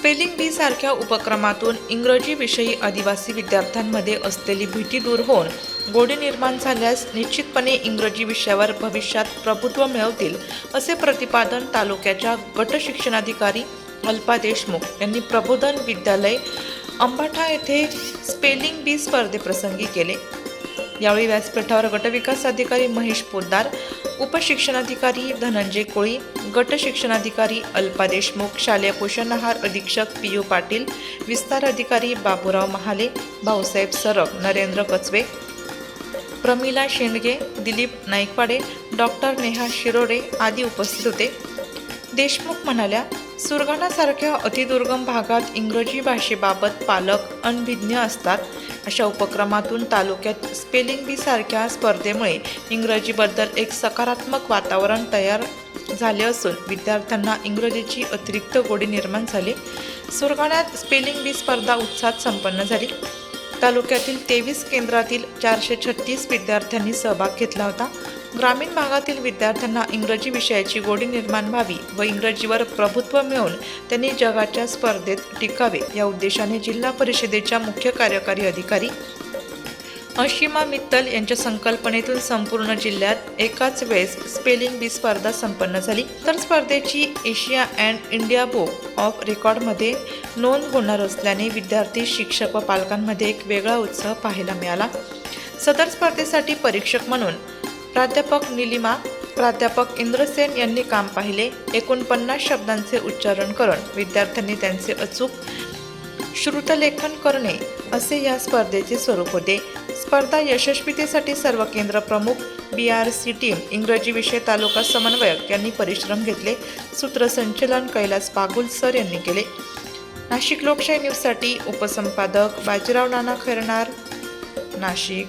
Spelling बी सारख्या उपक्रमातून इंग्रजी विषयी आदिवासी विद्यार्थ्यांमध्ये असलेली भीती दूर होऊन गोडी निर्माण झाल्यास निश्चितपणे इंग्रजी विषयावर भविष्यात प्रभुत्व मिळवतील असे प्रतिपादन तालुक्याच्या गट शिक्षणाधिकारी अल्पा देशमुख यांनी प्रबोधन विद्यालय अंबाठा येथे स्पेलिंग बी स्पर्धेप्रसंगी केले. यावेळी व्यासपीठावर गटविकास अधिकारी महेश पोद्दार उपशिक्षणाधिकारी धनंजय कोळी गट शिक्षणाधिकारी अल्पा देशमुख शालेय पोषण आहार अधीक्षक पी यू पाटील विस्तार अधिकारी बाबूराव महाले भाऊसाहेब सरक नरेंद्र कचवे प्रमिला शेंडगे दिलीप नाईकवाडे डॉक्टर नेहा शिरोडे आदी उपस्थित होते. देशमुख म्हणाल्या सुरगाणासारख्या अतिदुर्गम भागात इंग्रजी भाषेबाबत पालक अनभिज्ञ असतात. अशा उपक्रमातून तालुक्यात स्पेलिंग बी सारख्या स्पर्धेमुळे इंग्रजीबद्दल एक सकारात्मक वातावरण तयार झाले असून विद्यार्थ्यांना इंग्रजीची अतिरिक्त गोडी निर्माण झाली. सुरगाण्यात स्पेलिंग बी स्पर्धा उत्साहात संपन्न झाली. तालुक्यातील तेवीस केंद्रातील चारशे छत्तीस विद्यार्थ्यांनी सहभाग घेतला होता. ग्रामीण भागातील विद्यार्थ्यांना इंग्रजी विषयाची गोडी निर्माण व्हावी व इंग्रजीवर प्रभुत्व मिळवून त्यांनी जगाच्या स्पर्धेत टिकावे या उद्देशाने जिल्हा परिषदेच्या मुख्य कार्यकारी अधिकारी अशिमा मित्तल यांच्या संकल्पनेतून संपूर्ण जिल्ह्यात एकाच वेळेस स्पेलिंग बी स्पर्धा संपन्न झाली. तर स्पर्धेची Asia and India book of रेकॉर्डमध्ये नोंद होणार असल्याने विद्यार्थी शिक्षक व पालकांमध्ये एक वेगळा उत्साह पाहायला मिळाला. सदर स्पर्धेसाठी परीक्षक म्हणून प्राध्यापक निलिमा प्राध्यापक इंद्रसेन यांनी काम पाहिले. एकूण पन्नास शब्दांचे उच्चारण करून विद्यार्थ्यांनी त्यांचे अचूक श्रुतलेखन करणे असे या स्पर्धेचे स्वरूप होते. स्पर्धा यशस्वीतेसाठी सर्व केंद्र प्रमुख बी आर सी टीम इंग्रजी विषय तालुका समन्वयक यांनी परिश्रम घेतले. सूत्रसंचलन कैलास पागुल सर यांनी केले. नाशिक लोकशाही न्यूजसाठी उपसंपादक बाजीराव नाना खैरणार. नाशिक.